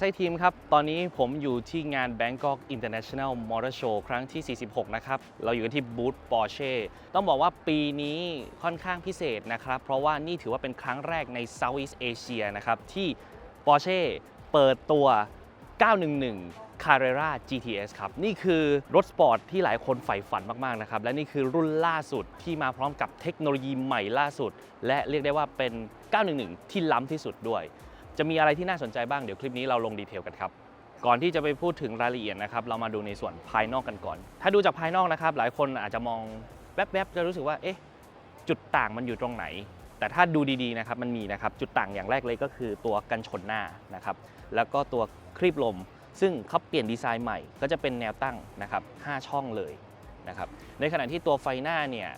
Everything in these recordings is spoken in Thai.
หลังจากคาไซทีมครับ ตอนนี้ผมอยู่ที่งาน Bangkok International Motor Show ครั้งที่ 46 นะครับ เราอยู่กันที่บูธ Porsche ต้องบอกว่าปีนี้ค่อนข้างพิเศษนะครับ เพราะว่านี่ถือว่าเป็นครั้งแรกใน Southeast Asia นะครับ ที่ Porsche เปิดตัว 911 Carrera GTS ครับ นี่คือรถสปอร์ตที่หลายคนใฝ่ฝันมาก ๆ นะครับ และนี่คือรุ่นล่าสุดที่มาพร้อมกับเทคโนโลยีใหม่ล่าสุด และเรียกได้ว่าเป็น 911 ที่ล้ำที่สุดด้วย จะมีอะไรที่น่าสนใจบ้างเดี๋ยวคลิปนี้เราลงดีเทลกันครับก่อนที่จะไปพูดถึงรายละเอียดนะครับเรามาดูในส่วนภายนอกกันก่อน ถ้าดูจากภายนอกนะครับ หลายคนอาจจะมองแวบๆจะรู้สึกว่าเอ๊ะจุดต่างมันอยู่ตรงไหน แต่ถ้าดูดีๆนะครับมันมีนะครับจุดต่างอย่างแรกเลยก็คือตัวกันชนหน้านะครับแล้วก็ตัวครีบลม ซึ่งเขาเปลี่ยนดีไซน์ใหม่ ก็จะเป็นแนวตั้งนะครับ5ช่องเลยนะครับในขณะที่ตัวไฟหน้าเนี่ย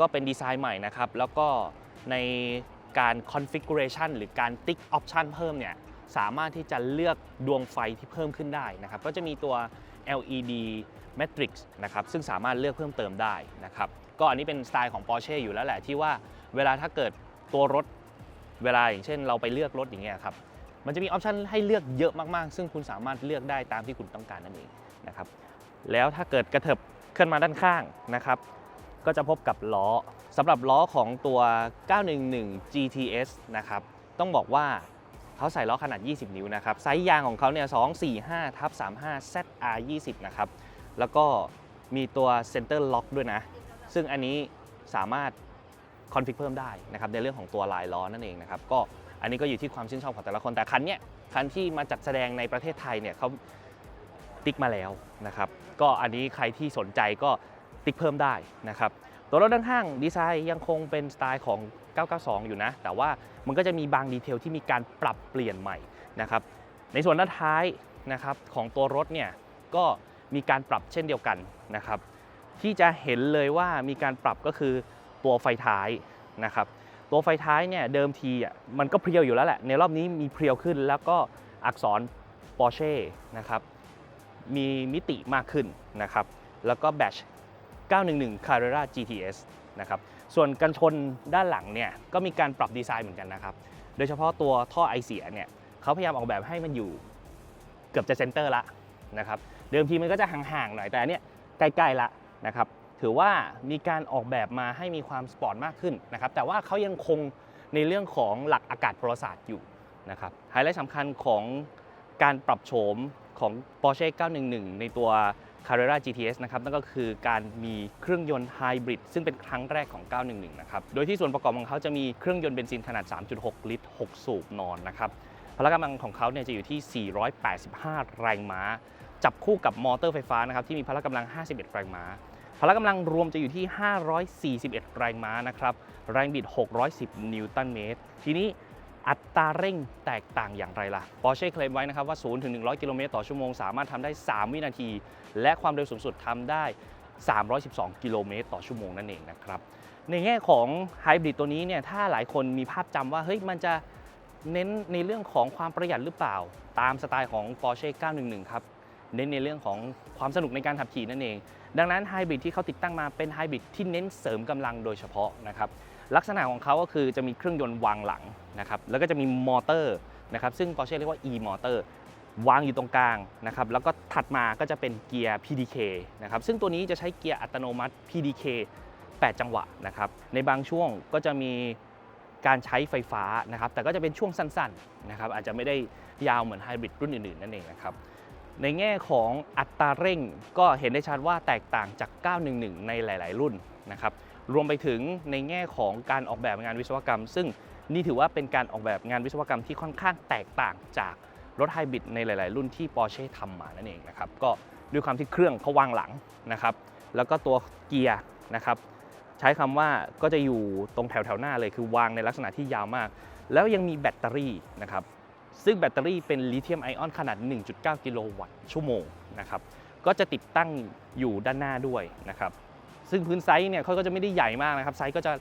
ก็เป็นดีไซน์ใหม่นะครับแล้วก็ใน การ configuration หรือการติ๊ก option เพิ่มเนี่ยสามารถที่จะเลือกดวงไฟที่เพิ่มขึ้นได้นะครับ ก็จะมีตัว LED matrix นะครับซึ่งสามารถเลือกเพิ่มเติมได้นะครับ ก็อันนี้เป็นสไตล์ของ Porsche อยู่แล้วแหละที่ว่าเวลาถ้าเกิดตัวรถเวลาอย่างเช่นเราไปเลือกรถอย่างเงี้ยครับมันจะมีออปชันให้เลือกเยอะมากๆ ซึ่งคุณสามารถเลือกได้ตามที่คุณต้องการนั่นเองนะครับ แล้วถ้าเกิดกระเถิบขึ้นมาด้านข้างนะครับ ก็จะพบกับล้อ สำหรับล้อของตัว 911 GTS นะครับ ต้องบอกว่าเขาใส่ล้อขนาด 20 นิ้วนะครับ ไซส์ยางของเขาเนี่ย245ทับ35 ZR 20นะครับ แล้วก็มีตัว Center Lock ด้วยนะ ซึ่งอันนี้สามารถคอนฟิกเพิ่มได้นะครับ ในเรื่องของตัวลายล้อนั่นเองนะครับ ก็อันนี้ก็อยู่ที่ความชื่นชอบของแต่ละคน แต่คันเนี้ยคันที่มาจัดแสดงในประเทศไทยเนี่ยเขาติ๊กมาแล้วนะครับ ก็อันนี้ใครที่สนใจก็ติ๊กเพิ่มได้นะครับ ตัวรถด้านข้างดีไซน์ยังคงเป็นสไตล์ของ 992 อยู่นะ แต่ว่ามันก็จะมีบางดีเทลที่มีการปรับเปลี่ยนใหม่นะครับ ในส่วนด้านท้ายนะครับของตัวรถเนี่ยก็มีการปรับเช่นเดียวกันนะครับ ที่จะเห็นเลยว่ามีการปรับก็คือตัวไฟท้ายนะครับ ตัวไฟท้ายเนี่ยเดิมทีอะมันก็เพรียวอยู่แล้วแหละ ในรอบนี้มีเพรียวขึ้นแล้วก็อักษร Porsche นะครับ มีมิติมากขึ้นนะครับ แล้วก็แบต 911 Carrera GTS นะครับ ส่วนกันชนด้านหลังเนี่ยก็มีการปรับดีไซน์เหมือนกันนะครับ โดยเฉพาะตัวท่อไอเสียเนี่ยเขาพยายามออกแบบให้มันอยู่เกือบจะเซนเตอร์ละนะครับ เดิมทีมันก็จะห่างๆหน่อยแต่อันเนี้ยใกล้ๆละนะครับ ถือว่ามีการออกแบบมาให้มีความสปอร์ตมากขึ้นนะครับ แต่ว่าเขายังคงในเรื่องของหลักอากาศพลศาสตร์อยู่นะครับ ไฮไลท์สำคัญของการปรับโฉมของ Porsche 911 ในตัว Carrera GTS นะครับนั่นก็คือการมีเครื่องยนต์ไฮบริดซึ่งเป็นครั้งแรกของ 911 นะครับ โดยที่ส่วนประกอบของเขาจะมีเครื่องยนต์เบนซินขนาด 3.6 ลิตร 6 สูบนอนนะครับพละกำลังของเขาเนี่ยจะอยู่ที่ 485 แรงม้า จับคู่กับมอเตอร์ไฟฟ้านะครับที่มีพละกำลัง 51 แรงม้าพละกำลังรวมจะอยู่ที่ 541 แรงม้านะครับ แรงบิด 610 นิวตันเมตร ทีนี้ อัตราเร่งแตกต่างอย่างไรล่ะ Porsche เคลมไว้นะครับว่า 0 ถึง 100 กิโลเมตรต่อชั่วโมง สามารถทำได้ 3 วินาที และความเร็วสูงสุดทำได้ 312 กิโลเมตรต่อชั่วโมงนั่นเองนะครับ ในแง่ของไฮบริดตัวนี้เนี่ย ถ้าหลายคนมีภาพจำว่า เฮ้ย มันจะเน้นในเรื่องของความประหยัดหรือเปล่า ตามสไตล์ของ Porsche 911 ครับ เน้นในเรื่องของความสนุกในการขับขี่นั่นเอง ดังนั้นไฮบริดที่เขาติดตั้งมาเป็นไฮบริดที่เน้นเสริมกำลังโดยเฉพาะนะครับ ลักษณะของเขาก็คือจะมีเครื่องยนต์วางหลังนะครับแล้วก็จะมีมอเตอร์นะครับซึ่ง Porsche เรียกว่า e มอเตอร์วางอยู่ตรงกลางนะครับแล้วก็ถัดมาก็จะเป็นเกียร์ PDK นะครับซึ่งตัวนี้จะใช้เกียร์อัตโนมัติ PDK 8 จังหวะนะครับในบางช่วงก็จะมีการใช้ไฟฟ้านะครับแต่ก็จะเป็นช่วงสั้นๆนะครับอาจจะไม่ได้ยาวเหมือนไฮบริดรุ่นอื่นๆ นั่นเองนะครับในแง่ของอัตราเร่งก็เห็นได้ชัดว่าแตกต่างจาก 911 ในหลาย ๆ รุ่นนะครับ รวมไปถึงในแง่ของการออกแบบงานวิศวกรรม ซึ่งนี่ถือว่าเป็นการออกแบบงานวิศวกรรมที่ค่อนข้างแตกต่างจากรถไฮบริดในหลาย ๆ รุ่นที่ Porsche ทำมานั่นเองนะครับก็ด้วยความที่เครื่องเขาวางหลังนะครับแล้วก็ตัวเกียร์นะครับใช้คำว่าก็จะอยู่ตรงแถว ๆ หน้าเลยคือวางในลักษณะที่ยาวมาก แล้วยังมีแบตเตอรี่นะครับซึ่งแบตเตอรี่เป็นลิเธียมไอออนขนาด 1.9 กิโลวัตต์ชั่วโมงนะครับก็จะติดตั้งอยู่ด้านหน้าด้วยนะครับ ซึ่งพื้นไซส์เนี่ยเขาก็จะไม่ได้ใหญ่มากนะครับไซส์ก็จะ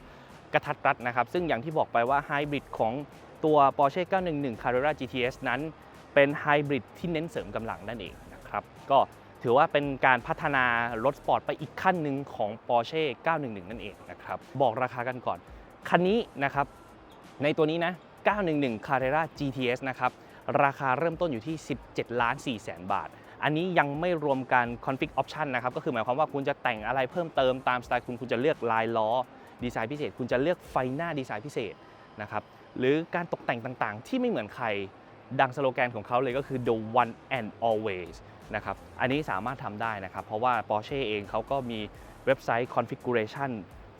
กระทัดรัดนะครับ ซึ่งอย่างที่บอกไปว่าไฮบริดของตัว Porsche 911 Carrera GTS นั้น เป็นไฮบริดที่เน้นเสริมกำลังนั่นเองนะครับก็ถือว่าเป็นการพัฒนารถสปอร์ตไปอีกขั้นหนึ่งของ Porsche 911 นั่นเองนะครับบอกราคากันก่อน คันนี้นะครับในตัวนี้นะ 911 Carrera GTS นะครับราคาเริ่มต้นอยู่ที่ 17 ล้าน4แสนบาท อันนี้ยังไม่รวมการ config option นะครับ ก็คือหมายความว่าคุณจะแต่งอะไรเพิ่มเติมตามสไตล์คุณคุณจะเลือกลายล้อดีไซน์พิเศษ คุณจะเลือกไฟหน้าดีไซน์พิเศษนะครับหรือการตกแต่งต่างๆ ที่ไม่เหมือนใครดังสโลแกนของเขาเลยก็คือ the one and always นะครับอันนี้สามารถทำได้นะครับ เพราะว่า Porsche เองเขาก็มีเว็บไซต์ configuration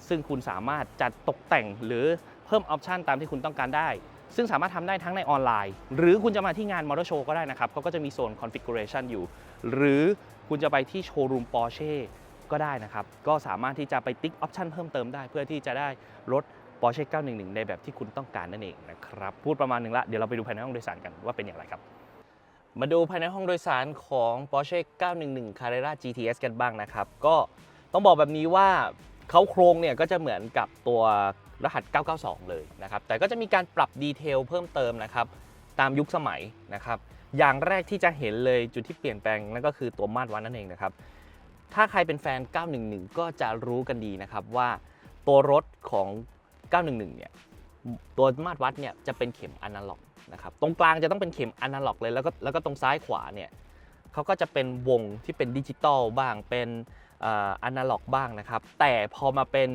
ซึ่งคุณสามารถจัดตกแต่งหรือเพิ่มออปชันตามที่คุณต้องการได้ ซึ่งสามารถทำได้ทั้งในออนไลน์ หรือคุณจะมาที่งานมอเตอร์โชว์ก็ได้นะครับเขาก็จะมีโซน configuration อยู่ หรือคุณจะไปที่โชว์รูม Porsche ก็ได้นะครับ ก็สามารถที่จะไปติ๊กออปชันเพิ่มเติมได้ เพื่อที่จะได้รถ Porsche 911 ในแบบที่คุณต้องการนั่นเองนะครับ พูดประมาณนึงละ เดี๋ยวเราไปดูภายในห้องโดยสารกันว่าเป็นอย่างไรครับ มาดูภายในห้องโดยสารของ Porsche 911 Carrera GTS กันบ้างนะครับ ก็ต้องบอกแบบนี้ว่าเขาโครงเนี่ยก็จะเหมือนกับตัว รหัส 992 เลยนะครับ แต่ก็จะมีการปรับดีเทลเพิ่มเติมนะครับ ตามยุคสมัยนะครับ อย่างแรกที่จะเห็นเลยจุดที่เปลี่ยนแปลงนั่นก็คือตัวมาตรวัดนั่นเองนะครับ ถ้าใครเป็นแฟน 911 ก็จะรู้กันดีนะครับว่าตัวรถของ 911 เนี่ย ตัวมาตรวัดเนี่ยจะเป็นเข็มอนาล็อกนะครับ ตรงกลางจะต้องเป็นเข็มอนาล็อกเลย แล้วก็แล้วก็ตรงซ้ายขวาเนี่ยเขาก็จะเป็นวงที่เป็นดิจิตอลบ้าง เป็นอนาล็อกบ้างนะครับ แต่พอมาเป็น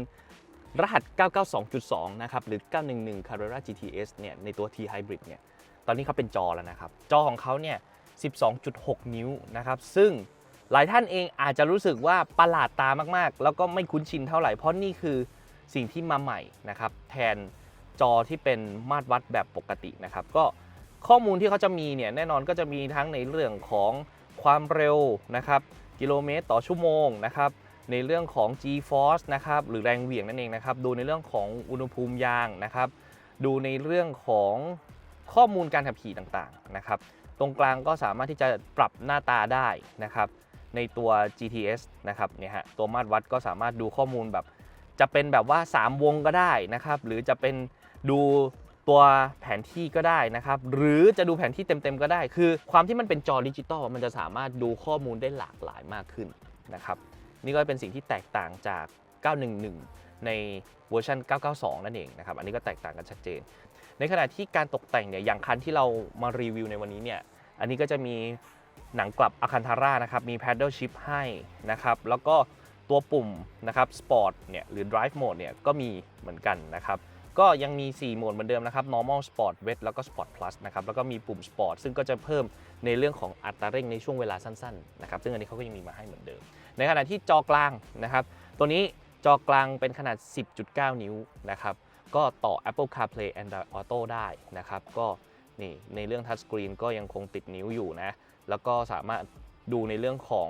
รหัส 992.2 นะครับ หรือ 911 Carrera GTS เนี่ย ในตัว T Hybrid เนี่ย ตอนนี้เขาเป็นจอแล้วนะครับ จอของเขาเนี่ย 12.6 นิ้วนะครับ ซึ่งหลายท่านเองอาจจะรู้สึกว่าประหลาดตามากๆ แล้วก็ไม่คุ้นชินเท่าไหร่ เพราะนี่คือสิ่งที่มาใหม่นะครับ แทนจอที่เป็นมาตรวัดแบบปกตินะครับ ก็ข้อมูลที่เขาจะมีเนี่ย แน่นอนก็จะมีทั้งในเรื่องของความเร็วนะครับ กิโลเมตรต่อชั่วโมงนะครับ ในเรื่องของ G-force นะครับหรือแรงเหวี่ยงนั่นเองนะครับ ดูในเรื่องของอุณหภูมิยางนะครับ ดูในเรื่องของข้อมูลการขับขี่ต่างๆนะครับ ตรงกลางก็สามารถที่จะปรับหน้าตาได้นะครับ ในตัว GTS นะครับเนี่ยฮะตัวมาตรวัดก็สามารถดูข้อมูลแบบ จะเป็นแบบว่า 3 วงก็ได้นะครับ หรือจะเป็นดูตัวแผนที่ก็ได้นะครับ หรือจะดูแผนที่เต็มๆก็ได้ คือความที่มันเป็นจอดิจิตอลมันจะสามารถดูข้อมูลได้หลากหลายมากขึ้นนะครับ นี่ก็เป็นสิ่งที่แตกต่างจาก 911 ในเวอร์ชัน 992 นั่นเองนะครับ อันนี้ก็แตกต่างกันชัดเจน ในขณะที่การตกแต่งเนี่ย อย่างคันที่เรามารีวิวในวันนี้เนี่ย อันนี้ก็จะมีหนังกลับอาคันทาร่านะครับ มี paddle shift ให้นะครับ แล้วก็ตัวปุ่มนะครับ sport เนี่ย หรือ drive mode เนี่ย ก็มีเหมือนกันนะครับ ก็ยังมี 4 โหมดเหมือนเดิมนะครับ normal sport wet แล้วก็ sport plus นะครับ แล้วก็มีปุ่ม sport ซึ่งก็จะเพิ่มในเรื่องของอัตราเร่งในช่วงเวลาสั้นๆ นะครับ ซึ่งอันนี้เขาก็ยังมีมาให้เหมือนเดิม ในขณะที่จอกลางนะครับ ตัวนี้จอกลางเป็นขนาด 10.9 นิ้วนะครับ ก็ต่อ Apple CarPlay Android Auto ได้นะครับ ก็นี่ในเรื่อง Touch Screen ก็ยังคงติดนิ้วอยู่นะ แล้วก็สามารถดูในเรื่องของ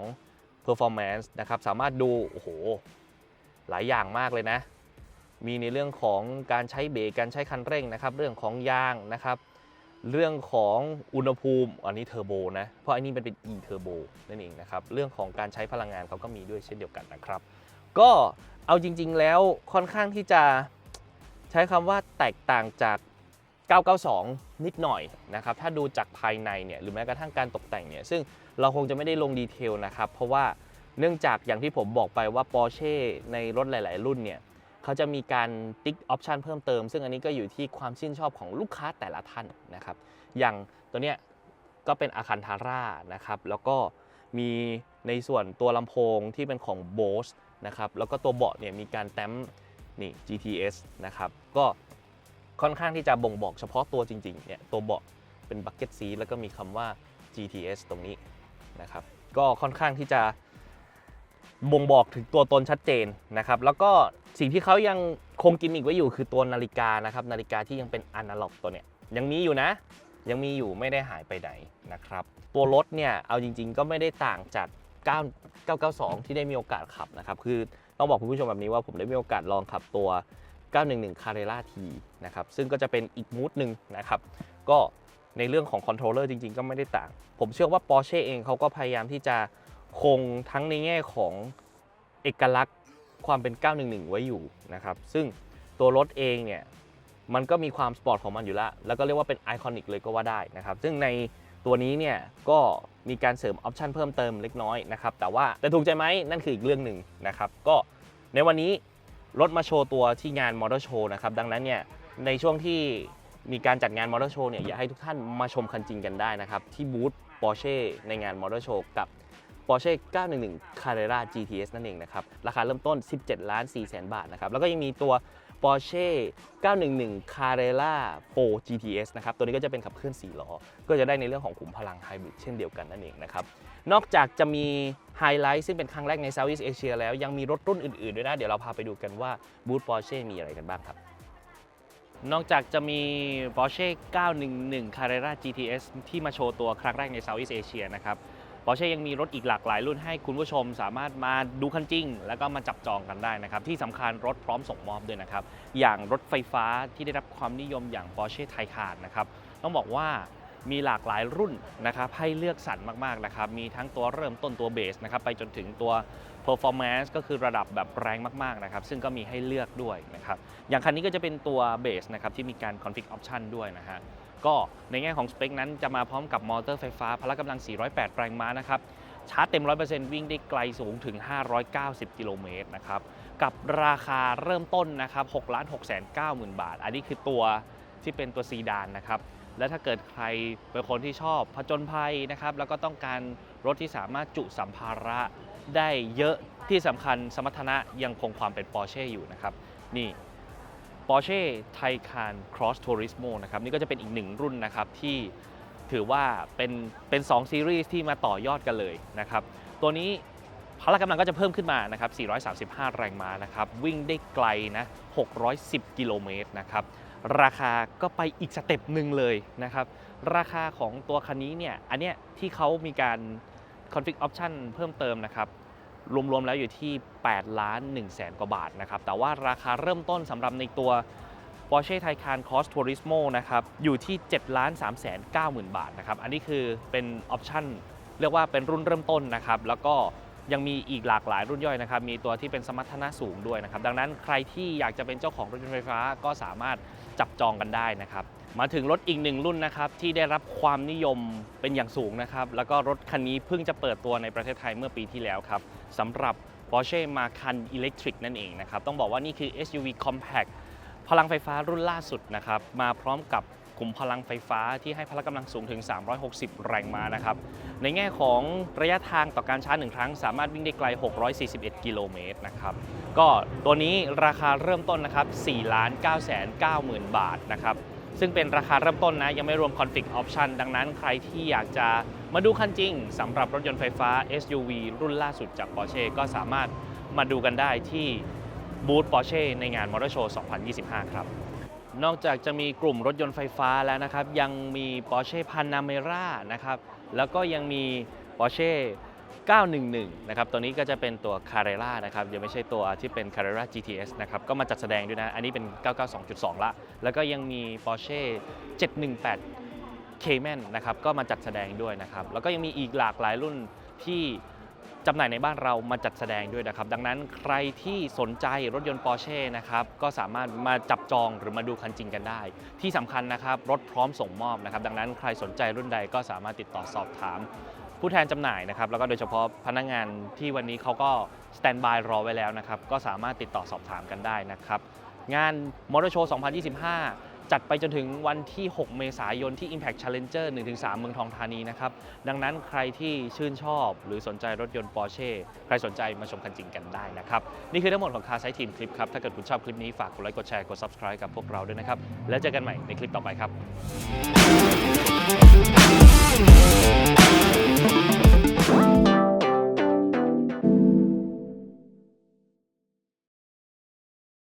Performance นะครับ สามารถดู โอ้โห หลายอย่างมากเลยนะ มีในเรื่องของการใช้เบรกการใช้คันเร่งนะครับ เรื่องของยางนะครับ เรื่องของอุณหภูมิอันนี้เทอร์โบนะ เพราะอันนี้มันเป็น e เทอร์โบนั่นเองนะครับ เรื่องของการใช้พลังงานเขาก็มีด้วยเช่นเดียวกันนะครับ ก็เอาจริง ๆ แล้วค่อนข้างที่จะใช้คำว่าแตกต่างจาก 992 นิดหน่อยนะครับ ถ้าดูจากภายในเนี่ยหรือแม้กระทั่งการตกแต่งเนี่ย ซึ่งเราคงจะไม่ได้ลงดีเทลนะครับ เพราะว่าเนื่องจากอย่างที่ผมบอกไปว่า Porsche ในรถหลาย ๆ รุ่นเนี่ย เขาจะมีการติ๊กออปชันเพิ่มเติม ซึ่งอันนี้ก็อยู่ที่ความชื่นชอบของลูกค้าแต่ละท่านนะครับ อย่างตัวเนี้ยก็เป็นอาคันทาร่านะครับ แล้วก็มีในส่วนตัวลำโพงที่เป็นของ Bose นะครับ แล้วก็ตัวเบาะเนี่ยมีการแต้มนี่ GTS นะครับ ก็ค่อนข้างที่จะบ่งบอกเฉพาะตัวจริงๆ เนี่ยตัวเบาะเป็น bucket seat แล้วก็มีคำว่า GTS ตรงนี้นะครับ ก็ค่อนข้างที่จะบ่งบอกถึงตัวตนชัดเจนนะครับ แล้วก็ สิ่งที่เขายังคงกิมมิกไว้อยู่คือตัวนาฬิกานะครับ นาฬิกาที่ยังเป็นอนาล็อกตัวเนี้ยยังมีอยู่นะ ยังมีอยู่ไม่ได้หายไปไหนนะครับ ตัวรถเนี่ยเอาจริง ๆ ก็ไม่ได้ต่างจาก 9 992 ที่ได้มีโอกาสขับนะครับ คือต้องบอกคุณผู้ชมแบบนี้ว่าผมได้มีโอกาสลองขับตัว 911 Carrera T นะครับ ซึ่งก็จะเป็นอีกมูดหนึ่งนะครับ ก็ในเรื่องของคอนโทรลเลอร์จริง ๆ ก็ไม่ได้ต่าง ผมเชื่อว่า Porsche เองเขาก็พยายามที่จะคงทั้งในแง่ของเอกลักษณ์ ความเป็น 911 ไว้อยู่นะครับ ซึ่งตัวรถเองเนี่ยมันก็มีความสปอร์ตของมันอยู่แล้ว แล้วก็เรียกว่าเป็นไอคอนิกเลยก็ว่าได้นะครับ ซึ่งในตัวนี้เนี่ยก็มีการเสริมออปชันเพิ่มเติมเล็กน้อยนะครับ แต่ว่าแต่ถูกใจไหมนั่นคืออีกเรื่องหนึ่งนะครับ ก็ในวันนี้รถมาโชว์ตัวที่งานมอเตอร์โชว์นะครับ ดังนั้นเนี่ยในช่วงที่มีการจัดงานมอเตอร์โชว์เนี่ยอยากให้ทุกท่านมาชมคันจริงกันได้นะครับ ที่บูธ Porsche ในงานมอเตอร์โชว์กับ Porsche 911 Carrera GTS นั่นเองนะครับ ราคาเริ่มต้น 17 ล้าน4แสนบาทนะครับ แล้วก็ยังมีตัว Porsche 911 Carrera Pro GTS นะครับ ตัวนี้ก็จะเป็นขับเคลื่อน4ล้อ ก็จะได้ในเรื่องของขุมพลังไฮบริดเช่นเดียวกันนั่นเองนะครับ นอกจากจะมีไฮไลท์ซึ่งเป็นครั้งแรกใน Southeast Asia แล้วยังมีรถรุ่นอื่นๆ ด้วยนะ เดี๋ยวเราพาไปดูกันว่าบูธ Porsche มีอะไรกันบ้างครับนอกจากจะมี Porsche 911 Carrera GTS ที่มาโชว์ตัวครั้งแรกใน Southeast Asia นะครับ Porsche ยังมีรถอีกหลากหลายรุ่นให้คุณผู้ชมสามารถมาดูคันจริง แล้วก็มาจับจองกันได้นะครับ ที่สำคัญรถพร้อมส่งมอบด้วยนะครับ อย่างรถไฟฟ้าที่ได้รับความนิยมอย่าง Porsche Taycan นะครับ ต้องบอกว่ามีหลากหลายรุ่นนะครับให้เลือกสรรมากๆนะครับ มีทั้งตัวเริ่มต้นตัวเบสนะครับไปจนถึงตัว performance ก็คือระดับแบบแรงมากๆนะครับ ซึ่งก็มีให้เลือกด้วยนะครับ อย่างคันนี้ก็จะเป็นตัวเบสนะครับที่มีการ config option ด้วยนะฮะ ก็ในแง่ของสเปคนั้นจะมาพร้อมกับมอเตอร์ไฟฟ้าพละกำลัง 408 แรงม้านะครับชาร์จเต็ม 100%วิ่งได้ไกลสูงถึง 590 กิโลเมตรนะครับ กับราคาเริ่มต้นนะครับ6ล้าน6 9 0 0 0 0 บาท อันนี้คือตัวที่เป็นตัวซีดานนะครับ และถ้าเกิดใครเป็นคนที่ชอบผจญภัยนะครับ แล้วก็ต้องการรถที่สามารถจุสัมภาระได้เยอะที่สำคัญสมรรถนะยังคงความเป็น Porsche อยู่นะครับ นี่ Porsche Taycan Cross Turismo นะครับนี่ก็จะเป็นอีกหนึ่งรุ่นนะครับที่ถือว่าเป็นเป็น2ซีรีส์ที่มาต่อยอดกันเลยนะครับตัวนี้พละกำลังก็จะเพิ่มขึ้นมานะครับ 435 แรงม้านะครับ วิ่งได้ไกลนะ 610 กิโลเมตรนะครับ ราคาก็ไปอีกสเต็ปหนึ่งเลยนะครับ ราคาของตัวคันนี้เนี่ย อันเนี้ยที่เขามีการ config option เพิ่มเติมนะครับ รวมๆแล้วอยู่ที่8ล้าน1แสนกว่าบาทนะครับ แต่ว่าราคาเริ่มต้นสำหรับในตัว Porsche Taycan Cross Turismo นะครับ อยู่ที่7ล้าน3แสน9หมื่นบาทนะครับ อันนี้คือเป็นออปชั่นเรียกว่าเป็นรุ่นเริ่มต้นนะครับ แล้วก็ยังมีอีกหลากหลายรุ่นย่อยนะครับ มีตัวที่เป็นสมรรถนะสูงด้วยนะครับ ดังนั้นใครที่อยากจะเป็นเจ้าของรถยนต์ไฟฟ้าก็สามารถ จับจองกันได้นะครับ มาถึงรถอีกหนึ่งรุ่นนะครับที่ได้รับความนิยมเป็นอย่างสูงนะครับ แล้วก็รถคันนี้เพิ่งจะเปิดตัวในประเทศไทยเมื่อปีที่แล้วครับสำหรับ Porsche Macan Electric นั่นเองนะครับ ต้องบอกว่านี่คือ SUV compact พลังไฟฟ้ารุ่นล่าสุดนะครับ มาพร้อมกับกลุ่มพลังไฟฟ้าที่ให้พละกำลังสูงถึง 360 แรงม้านะครับ ในแง่ของระยะทางต่อการชาร์จหนึ่งครั้ง สามารถวิ่งได้ไกล 641 กิโลเมตรนะครับ ก็ตัวนี้ราคาเริ่มต้นนะครับ4ล้าน9 9 0 0 0 บาทนะครับ ซึ่งเป็นราคาเริ่มต้นนะ ยังไม่รวม config option ดังนั้นใครที่อยากจะมาดูคันจริงสำหรับรถยนต์ไฟฟ้า SUV รุ่นล่าสุดจาก Porsche ก็สามารถมาดูกันได้ที่บูธ Porsche ในงาน Motor Show 2025 ครับ นอกจากจะมีกลุ่มรถยนต์ไฟฟ้าแล้วนะครับ ยังมี Porsche Panamera นะครับ แล้วก็ยังมี Porsche 911 นะครับ ตัวนี้ก็จะเป็นตัว Carrera นะครับ ยังไม่ใช่ตัวที่เป็น Carrera GTS นะครับ ก็มาจัดแสดงด้วยนะ อันนี้เป็น 992.2 ละ แล้วก็ยังมี Porsche 718 Cayman นะครับ ก็มาจัดแสดงด้วยนะครับ แล้วก็ยังมีอีกหลากหลายรุ่นที่จำหน่ายในบ้านเรามาจัดแสดงด้วยนะครับ ดังนั้นใครที่สนใจรถยนต์ Porsche นะครับ ก็สามารถมาจับจองหรือมาดูคันจริงกันได้ ที่สำคัญนะครับ รถพร้อมส่งมอบนะครับ ดังนั้นใครสนใจรุ่นใดก็สามารถติดต่อสอบถาม ผู้แทนจำหน่ายนะครับแล้วก็โดยเฉพาะพนักงานที่วันนี้เขาก็สแตนบายรอไว้แล้วนะครับก็สามารถติดต่อสอบถามกันได้นะครับงานมอเตอร์โชว์ 2025 จัดไปจนถึงวันที่ 6 เมษายนที่ Impact Challenger 1-3 เมืองทองธานีนะครับ ดังนั้นใครที่ชื่นชอบหรือสนใจรถยนต์ Porsche ใครสนใจมาชมคันจริงกันได้นะครับ นี่คือทั้งหมดของคาไซทีมคลิปครับ ถ้าเกิดคุณชอบคลิปนี้ฝากกดไลค์กดแชร์กด subscribe กับพวกเราด้วยนะครับ แล้วเจอกันใหม่ในคลิปต่อไปครับ